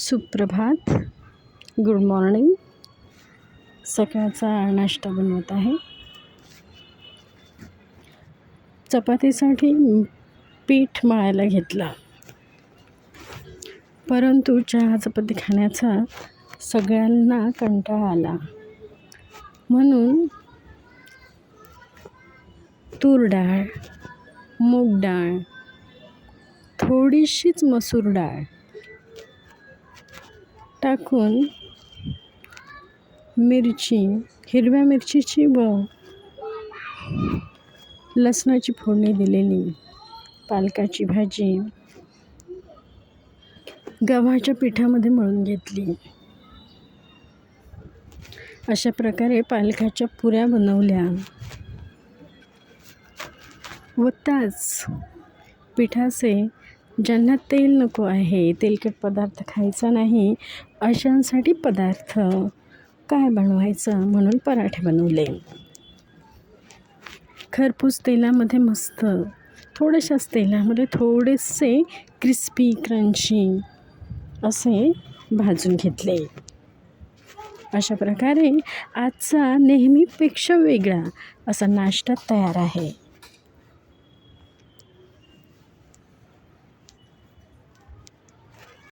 सुप्रभात. Good morning सकाळचा नाश्ता बनवत आहे. चपातीसाठी पीठ मळायला घेतला. परंतु चहा चपाती खाण्याचा सगळ्यांना कंटाळा आला. म्हणून तूर डाळ मूग डाळ थोडीशीच मसूर डाळ टाकून मिरची हिरव्या मिरचीची व लसणाची फोडणी दिलेली पालकाची भाजी गव्हाच्या पिठामध्ये मळून घेतली. अशा प्रकारे पालकाच्या पुऱ्या बनवल्या व त्याच पिठाचे ज्यांना तेल नको आहे तेलकट पदार्थ खायचा नाही अशांसाठी पदार्थ काय बनवायचं म्हणून पराठे बनवले. खरपूस तेलामध्ये मस्त थोड्याशाच तेलामध्ये थोडेसे क्रिस्पी क्रंची असे भाजून घेतले. अशा प्रकारे आजचा नेहमीपेक्षा वेगळा असा नाश्ता तयार आहे.